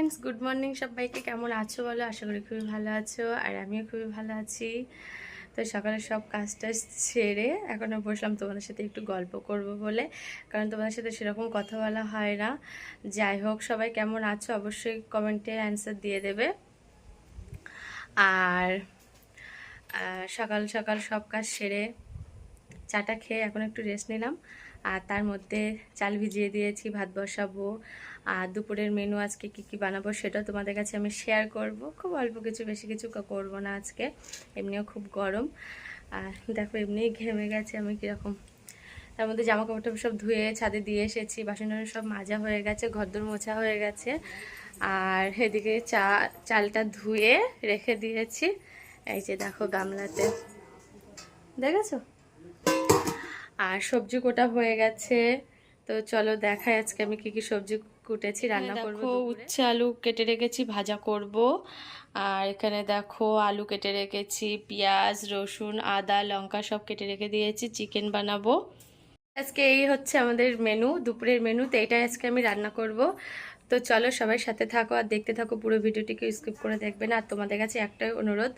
Friends good morning সবাইকে। কেমন আছো বলো? আশা করি খুবই ভালো আছো আর আমিও খুবই ভালো আছি। তো সকালে সব কাজটা সেরে এখনও বসলাম তোমাদের সাথে একটু গল্প করব বলে। কারণ তোমাদের সাথে সেরকম কথা বলা হয় না। যাই হোক, সবাই কেমন আছো অবশ্যই কমেন্টে অ্যান্সার দিয়ে দেবে। আর সকাল সকাল সব কাজ সেরে চাটা খেয়ে এখন একটু রেস্ট নিলাম। আর তার মধ্যে চাল ভিজিয়ে দিয়েছি, ভাত বসাবো। আর দুপুরের মেনু আজকে কি কি বানাবো সেটা তোমাদের কাছে আমি শেয়ার করব। খুব অল্প কিছু, বেশি কিছু করব না আজকে। এমনিও খুব গরম। আর দেখো এমনিই ঘেমে গেছে আমি কীরকম। তার মধ্যে জামা কাপড় সব ধুয়ে ছাদে দিয়ে এসেছি। বাসন সব মাজা হয়ে গেছে, ঘরদোর মোছা হয়ে গেছে। আর এদিকে চা, চালটা ধুয়ে রেখে দিয়েছি। এই যে দেখো গামলাতে। দেখেছ? আর সবজি কোটা হয়ে গেছে। তো চলো দেখাই আজকে আমি কি কি সবজি কুটেছি রান্না করব উচ্ছে আলু কেটে রেখেছি ভাজা করব। আর এখানে দেখো আলু কেটে রেখেছি পেঁয়াজ রসুন আদা লঙ্কা সব কেটে রেখে দিয়েছি চিকেন বানাবো। আজকে এই হচ্ছে আমাদের মেনু দুপুরের মেনু তো এটাই আজকে আমি রান্না করব। তো চলো সবাই সাথে থাকো আর দেখতে থাকো পুরো ভিডিওটিকে স্কিপ করে দেখবে না আর তোমাদের কাছে একটাই অনুরোধ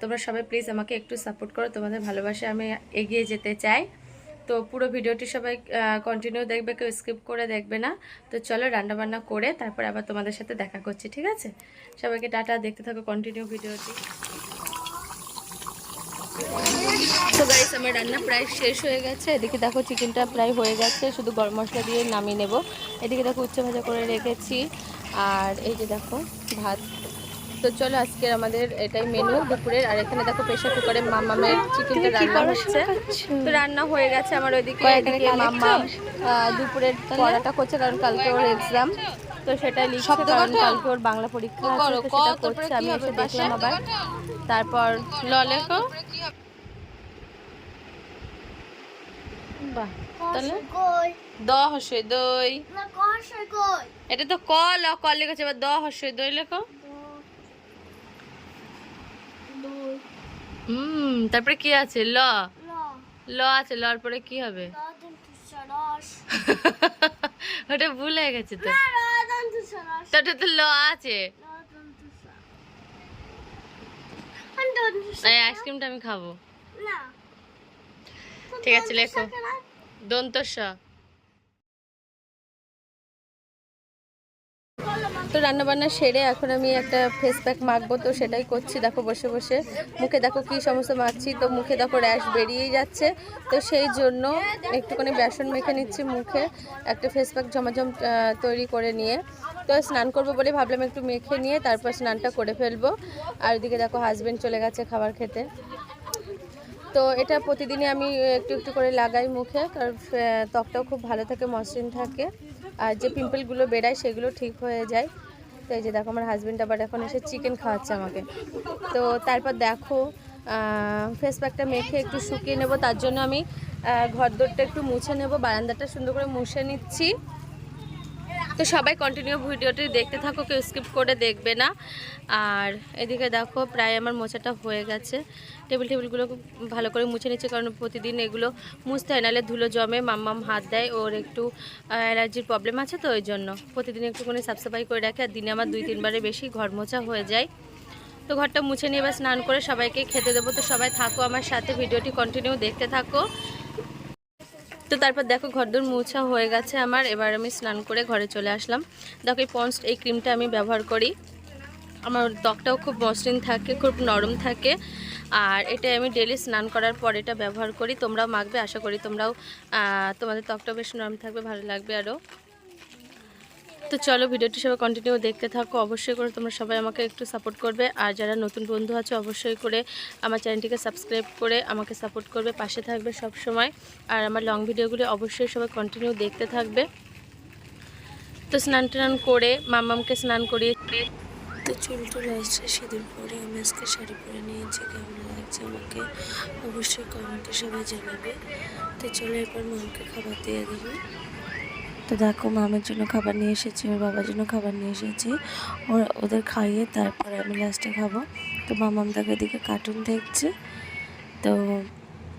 তোমরা সবাই প্লিজ আমাকে একটু সাপোর্ট করো তোমাদের ভালোবাসা আমি এগিয়ে যেতে চাই। তো পুরো ভিডিওটি সবাই কন্টিনিউ দেখবে, কেউ স্কিপ করে দেখবে না। তো চলো রান্না বান্না করে তারপর আবার তোমাদের সাথে দেখা করছি, ঠিক আছে? সবাইকে টাটা, দেখতে থাকো কন্টিনিউ ভিডিওটি। তো গাইস আমার রান্না প্রায় শেষ হয়ে গেছে। এদিকে দেখো চিকেনটা প্রায় হয়ে গেছে। শুধু গরম মশলা দিয়ে নামিয়ে নেব। এদিকে দেখো উচ্চ ভাজা করে রেখেছি। আর এই যে দেখো ভাত। তো চলো আজকের আমাদের এটাই মেনু দুপুরের আর এখানে দেখো প্রেশার কুকারে মামামের চিকেনটা রান্না হচ্ছে। তো রান্না হয়ে গেছে আমার ওইদিকে এদিকে দুপুরের পড়াটা করছে কারণ কালকে ওর এক্সাম তো সেটা লিখছে কারণ কালকে ওর বাংলা পরীক্ষা আছে তো সেটা করছে আমি এসে দেখলাম আবার। তারপর ল লেখো বাহ তাহলে? দ হসে দই। এটা তো ক ল ক লেখেছে এবার দ হসে দই লেখো। হুম তারপরে কি আছে? ল। ল। আছে লর পরে কি হবে? ওটা ভুল হয়ে গেছে তো। ওটা তো ল আছে। এই আইসক্রিমটা আমি খাব। ঠিক আছে লেখো। দন্তস্ব তো রান্নাবান্না সেরে এখন আমি একটা ফেস প্যাক মাখবো, তো সেটাই করছি। দেখো বসে বসে। মুখে দেখো কি সমস্ত মাখছি। তো মুখে দেখো র্যাশ বেরিয়েই যাচ্ছে। তো সেই জন্য একটুখানি বেসন মেখে নিচ্ছি মুখে, একটা ফেস প্যাক জমাজম তৈরি করে নিয়ে। তো স্নান করব বলে ভাবলাম একটু মেখে নিয়ে, তারপর স্নানটা করে ফেলব। আর ওদিকে দেখো হাজব্যান্ড চলে গেছে খাবার খেতে। তো এটা প্রতিদিনই আমি একটু একটু করে লাগাই মুখে, কারণ ত্বকটাও খুব ভালো থাকে, মসৃণ থাকে। আর যে পিম্পলগুলো বেরায় সেগুলো ঠিক হয়ে যায়। তো এই যে দেখো, আমার হাজব্যান্ড আবার এখন এসে চিকেন খাওয়াচ্ছে আমাকে। তো তারপর দেখো ফেস প্যাকটা মেখে একটু শুকিয়ে নেব। তার জন্য আমি ঘর দোরটা একটু মুছে নেব। বারান্দাটা সুন্দর করে মুছে নিচ্ছি। তো সবাই কন্টিনিউ ভিডিওটি দেখতে থাকো, কেউ স্কিপ করে দেখবে না। আর এদিকে দেখো, প্রায় আমার মোছাটা হয়ে গেছে। টেবিল টেবিলগুলো ভালো করে মুছে নিচ্ছে কারণ প্রতিদিন এগুলো মুছতে হয়, নাহলে ধুলো জমে, মাম্মাম হাত দেয়, ওর একটু অ্যালার্জির প্রবলেম আছে তো ওই জন্য। প্রতিদিন একটুখানি সাফসাফাই করে রাখে, আর দিনে আমার দুই, তিনবারের বেশি ঘর মোছা হয়ে যায়। তো ঘরটা মুছে নিয়ে এবার স্নান করে সবাইকে খেতে দেবো। তো সবাই থাকো আমার সাথে, ভিডিওটি কন্টিনিউ দেখতে থাকো। তো তারপর দেখো ঘরদোর মোছা হয়ে গেছে আমার। এবার আমি স্নান করে ঘরে চলে আসলাম। দেখো এই পন্স, এই ক্রিমটা আমি ব্যবহার করি। আমার ত্বকটাও খুব মসৃণ থাকে, খুব নরম থাকে। আর এটা আমি ডেলি স্নান করার পর এটা ব্যবহার করি। তোমরাও মাখবে, আশা করি তোমরাও তোমাদের ত্বকটাও বেশ নরম থাকবে, ভালো লাগবে আরও। তো চলো ভিডিওটি সবাই কন্টিনিউ দেখতে থাকো। অবশ্যই করে তোমরা সবাই আমাকে একটু সাপোর্ট করবে। আর যারা নতুন বন্ধু আছে, অবশ্যই করে আমার চ্যানেলটিকে সাবস্ক্রাইব করে আমাকে সাপোর্ট করবে, পাশে থাকবে সব সময় আর আমার লং ভিডিওগুলি অবশ্যই সবাই কন্টিনিউ দেখতে থাকবে। তো স্নান টান করে মাম্মামকে স্নান করিয়ে তো চুল টুল আসছে সেদিন পরে আমি আজকে শাড়ি পরে নিয়েছি, কেমন লাগছে আমাকে অবশ্যই কমেন্টে সবাই জানাবে। তো চলো এরপর মামকে খাবার দিয়ে দেবো। তো দেখো, মামের জন্য খাবার নিয়ে এসেছি ওর বাবার জন্য খাবার নিয়ে এসেছি। ওর, ওদের খাইয়ে তারপরে আমি লাস্টে খাব। তো মামাম তাকে এদিকে কার্টুন দেখছে। তো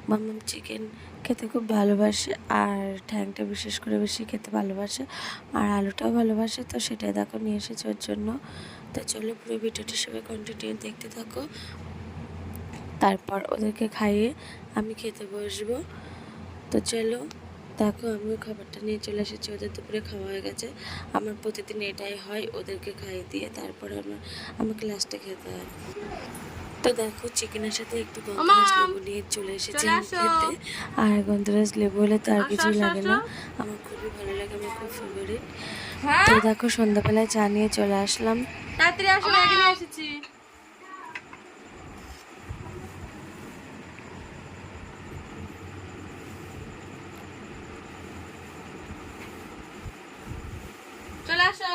মামাম চিকেন খেতে খুব ভালোবাসে আর ঠ্যাংটা বিশেষ করে বেশি খেতে ভালোবাসে আর আলুটাও ভালোবাসে। তো সেটাই দেখো নিয়ে এসেছে ওর জন্য। তো চলো পুরো ভিডিওটি সবাই কন্টিনিউ দেখতে থাকো। তারপর ওদেরকে খাইয়ে আমি খেতে বসবো। তো চলো দেখো আমিও খাবারটা নিয়ে চলে এসেছি। ওদের দুপুরে খাওয়া হয়ে গেছে। আমার প্রতিদিন এটাই হয় ওদেরকে খাইয়ে দিয়ে তারপরে আমার আমাকে লাস্টে খেতে হয়। তো দেখো চিকেনের সাথে একটু গন্ধরাজ লেবু নিয়ে চলে এসেছি খেতে। আর গন্ধরাজ লেবু হলে তো আর কিছুই লাগে না। আমার খুবই ভালো লাগে আমার খুব ফেভারিট তো দেখো সন্ধ্যাবেলায় চা নিয়ে চলে আসলাম। তাড়াতাড়ি আসো ম্যাগি নিয়ে এসেছি চলে আসো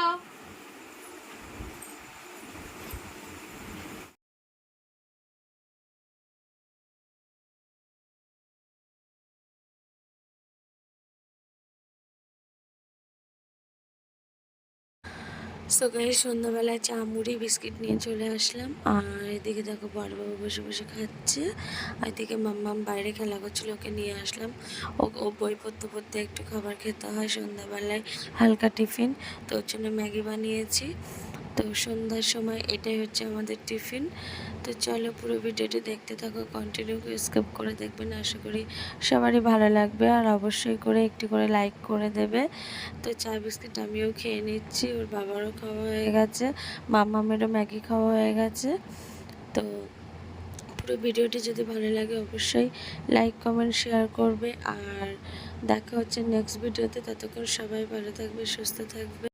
সো সন্ধ্যাবেলা চা মুড়ি বিস্কিট নিয়ে চলে আসলাম। আর এদিকে দেখো বড় বাবা বসে বসে খাচ্ছে। আর এদিকে মাম্মাম বাইরে খেলা করছিল, ওকে নিয়ে আসলাম। ও ও বই পড়তে পড়তে একটু খাবার খেতে হয় সন্ধ্যাবেলায়, হালকা টিফিন। তো ওর জন্য ম্যাগি বানিয়েছি। তো সন্ধ্যার সময় এটাই হচ্ছে আমাদের টিফিন। তো চলো পুরো ভিডিওটি দেখতে থাকো কন্টিনিউ স্কিপ করে দেখবেন আশা করি সবারই ভালো লাগবে। আর অবশ্যই করে একটি করে লাইক করে দেবে। তো চা বিস্কিট আমিও খেয়ে নিচ্ছি, ওর বাবারও খাওয়া হয়ে গেছে মাম্মামেরও ম্যাগি খাওয়া হয়ে গেছে। তো পুরো ভিডিওটি যদি ভালো লাগে অবশ্যই লাইক কমেন্ট শেয়ার করবে। আর দেখা হচ্ছে নেক্সট ভিডিওতে, ততক্ষণ সবাই ভালো থাকবে, সুস্থ থাকবে।